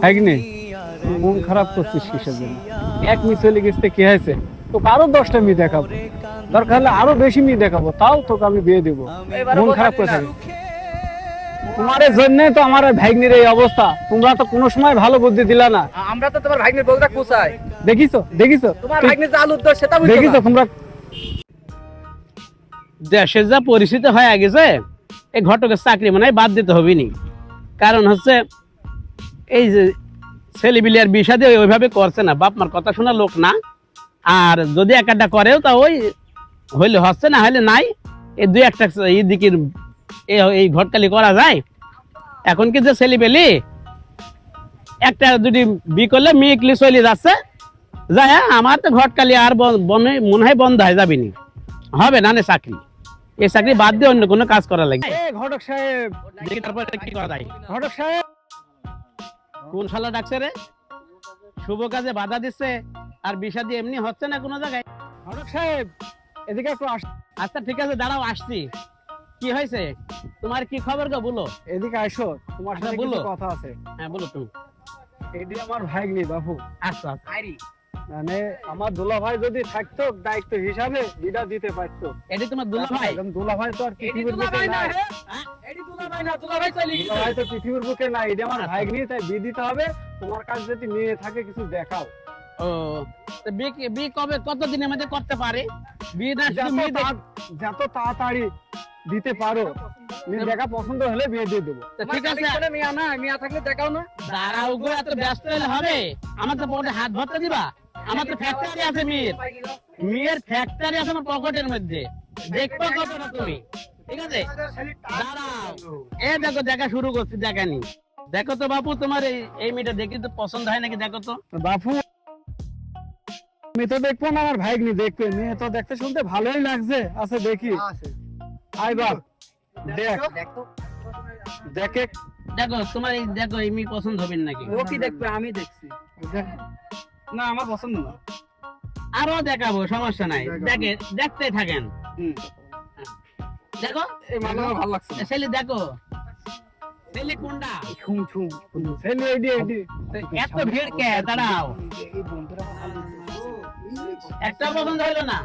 ভাগ্নে মন খারাপ করছিস কিসের জন্য? এক মি চলে গেছে কি হয়েছে? তোকে আরও দশটা মি দেখাবো। দরকার হলে আরও বেশি মি দেখাবো তাও তোকে আমি বিয়ে দেবো। মন খারাপ করে থাকে তোমার জন্য তো আমার ভাগ্নির এই অবস্থা। তোমরা তো কোনো সময় ভালো বুদ্ধি দিলা না। আমরা তো তোমার ভাগ্নের বউটা কোথায় দেখিছো? দেখিছো? তোমার ভাগ্নের যে আলুর দর সেটা দেখিছো তোমরা? দেশের যা পরিস্থিতি হয়ে গেছে এই ঘটকের চাকরি মানে বাদ দিতে হবে নি। কারণ হচ্ছে এই যে ছেলেবিলি আর বিষা দিয়ে ওইভাবে করছে না। বাপ মার কথা শোনা লোক না। আর যদি এক একটা করেও তা ওই হইলে হচ্ছে না হইলে নাই। এই দুই একটা এই দিকের এই ঘটকালি করা যায়। এখন কি যে ছেলেবেলি একটা যদি বি করলে মেয়েকলি চলে যাচ্ছে। যাই হ্যাঁ, আমার তো ঘটকালি আর বন- মনে হয় বন্ধ হয়ে যাবে নি হবে না না চাকরি। এই চাকরি বাদ দিয়ে অন্য কোনো কাজ করা লাগবে ঘটক সাহেব তারপর কি করা যায়। ঘটক সাহেব। কোন শালা ডাকছে রে? শুভ কাজে বাধা দিচ্ছে আর বিষা দিয়ে এমনি হচ্ছে না কোনো জায়গায়? ঘটক সাহেব এদিকে একটু আস আচ্ছা ঠিক আছে দাঁড়াও আসছি। কি হয়েছে? তোমার কি খবর গো? বলো। এদিকে আসো তোমার আচ্ছা, সাথে বলো। কথা আছে। হ্যাঁ বলো তুমি। এটি আমার ভাগ্নি বাবু আচ্ছা আইরি। মানে আমার দুলা ভাই যদি থাকতো দায়িত্ব হিসাবে বিদা দিতে পারতো। এটি তোমার দুলা ভাই দুলা ভাই তো আর পৃথিবীর দুলা ভাই না ভাই না, তো পৃথিবীর বুকে নাই এটা আমার। ভাগ্নি তাই বিয়ে দিতে হবে তোমার কাছে যদি মেয়ে থাকে কিছু দেখাও। ও বিয়ে কবে কত দিনের মধ্যে করতে পারে? বিয়ে না শুধু যত মেয়ে দেখ- যত তাড়াতাড়ি দিতে পারো মেয়ে দেখা পছন্দ হলে বিয়ে দিয়ে দেবো। ঠিক আছে। কাছে মিয়া না, মিয়া থাকলে দেখাও না। দাঁড়াও গো এত ব্যস্ত হলে হবে? আমার তো পকেটে হাত ভরতে দিবা? আমার তো ফ্যাক্টরি আছে মেয়ের। মেয়ের ফ্যাক্টরি আছে আমার পকেটের মধ্যে। দেখব কতটা তুমি। ঠিক আছে? দাঁড়াও। এ দেখো দেখা শুরু করছি দেখানি দেখো তো বাপু তোমার এই এই মেয়েটা দেখি তো পছন্দ হয় নাকি দেখো তো। বাপু মেয়ে তো দেখব না আমার ভাগ্নি দেখবে। মেয়ে তো দেখতে শুনতে ভালোই লাগছে। আচ্ছা দেখি। আই বাপ দেখ। দেখে দেখো। তোমার এই দেখো এই মেয়ে পছন্দ হবে নাকি? ও কি দেখবে? আমি দেখছি। না আমার পছন্দ না। আরও দেখাবো সমস্যা নাই। দেখে দেখতে থাকেন। হুম। দেখো এই ভালো লাগছে ছেলে দেখো। ছেলে কোনটা? ছুম ছুম ছেলে এডি এডি এত ভিড় কে? দাঁড়াও। একটা পছন্দ হলো না?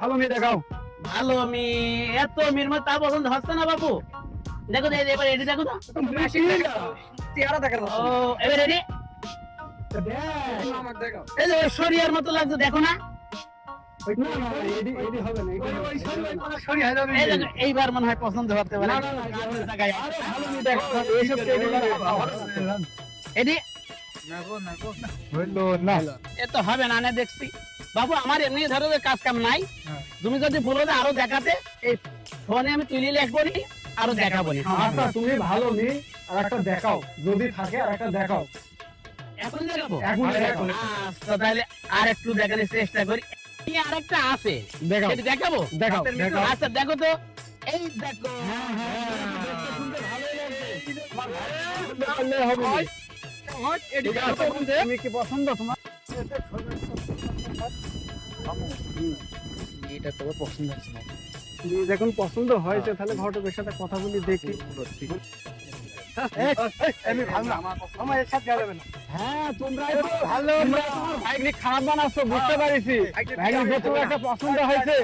ভালো মেয়ে দেখাও। ভালো মেয়ে এত মেয়ের মধ্যে তা পছন্দ হচ্ছে না বাবু দেখো তো, এবার এটি দেখো তো। চেহারা দেখা ও এবার ঐশ্বরিয়ার মতো লাগছে দেখো না। এইবার মনে হয় পছন্দ হতে পারে। না, না, না। এটি এ তো হবে না না দেখছি। বাবু আমার এমনি ধরো কাজ কাম নাই। হ্যাঁ। তুমি যদি বলো যে আরও দেখাতে এই ফোনে আমি তুলে লেখ নি আরও দেখাবো। নি। আচ্ছা তুমি ভালো মেয়ে আর একটা দেখাও। যদি থাকে আর একটা দেখাও। এখন দেখাবো? এখন দেখাও। আচ্ছা তাহলে আর একটু দেখানোর চেষ্টা করি। আরেকটা আছে। দেখাবো? দেখাও আচ্ছা দেখো তো। এই দেখো। ঠিক আছে, তুমি কি পছন্দ তোমার? এটা তোমার পছন্দ হচ্ছে না যখন পছন্দ হয়েছে তাহলে ঘটকের সাথে কথা বলি দেখি। আমি ভালো না আমার এর সাথে যাবে না। হ্যাঁ তোমরা ভালো তোমরা তোমার ভাগ্নি খারাপ বানাচ্ছো বুঝতে পারিছি। ভাগ্নি যে তোমার একটা পছন্দ হয়েছে।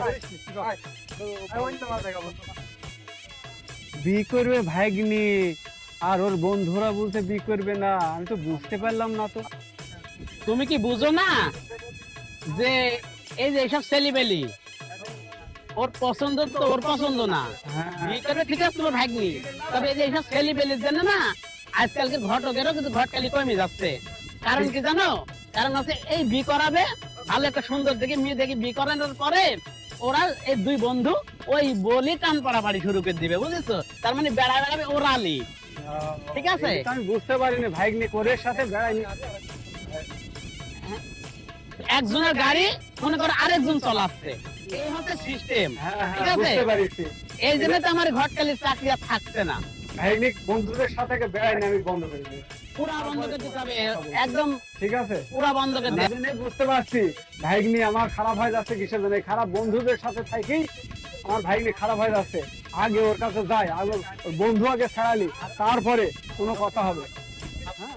বি করবে ভাগ্নি আর ওর বন্ধুরা বলতে বি করবে না। আমি তো বুঝতে পারলাম না তো। তুমি কি বুঝো না? যে এই যে এইসব ছেলিবেলি ওর পছন্দ তো ওর পছন্দ না। হ্যাঁ। ঠিক আছে তোমার ভাগ্নি। তবে এই যে এইসব ছেলিবেলির জন্য না আজকালকে ঘটকেরও কিন্তু ঘটকালি কমে যাচ্ছে। কারণ কি জানো? কারণ হচ্ছে এই বি করাবে ভালো একটা সুন্দর দেখে মেয়ে দেখে বি করানোর পরে ওরা এই দুই বন্ধু ওই বলি টান পাড়াপাড়ি শুরু করে দিবে বুঝেছ? তার মানে বেড়া বেড়াবে ওরালি। ঠিক আছে? আমি বুঝতে পারিনি ভাগ্নি কোরের সাথে বেড়াইনি একজনের গাড়ি মনে করো আরেকজন চলাচ্ছে। এই হচ্ছে সিস্টেম হ্যাঁ ঠিক হ্যাঁ আছে। এই জন্য তো আমার ঘটকালির চাকরি আর থাকছে না। বন্ধুদের সাথে বেড়াইনি আমি বন্ধ করে পুরা বন্ধ করে একদম ঠিক আছে? পুরা বন্ধ করে বুঝতে পারছি। ভাইগনি আমার খারাপ হয়ে যাচ্ছে কিসের জন্য? খারাপ বন্ধুদের সাথে আমার ভাইগনি খারাপ হয়ে যাচ্ছে। আগে ওর কাছে যাই আগে ওর বন্ধু আগে ছাড়ালি তারপরে কোনো কথা হবে। হ্যাঁ?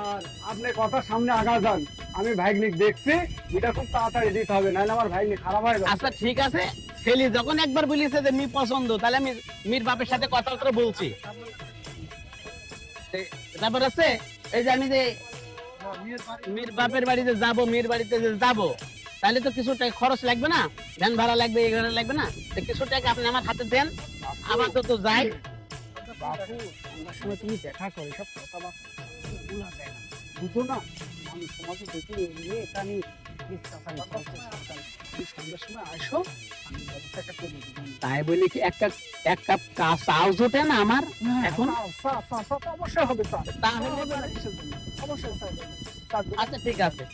আর আপনি কথা সামনে আগা যান। আমি ভাইগনিক দেখছি এটা খুব তাড়াতাড়ি দিতে হবে নাহলে আমার ভাইগনিক খারাপ হয়ে যাবে। আচ্ছা ঠিক আছে। ছেলে যখন একবার বলিছে যে মি পছন্দ তাহলে আমি মির বাপের সাথে কথা করে বলছি। তারপর আছে এই যে আমি যে মির বাপের বাড়িতে যাব মির বাড়িতে যে যাব তাহলে তো কিছু টাকা খরচ লাগবে না? ভ্যান ভাড়া লাগবে এই ভাড়া লাগবে না? তো কিছু টাকা আপনি আমার হাতে দেন আমার তো তো যাই। বাপু আমার তুমি দেখা করো সব কথাবার্তা ভুলা যায় না। বুঝো না আমি সমাজে দেখি এগিয়ে এটা তাই বলে কি এক কাপ এক কাপ চাও জোটে না আমার এখন? এখন অবশ্যই হবে তাহলে অবশ্যই আচ্ছা ঠিক আছে।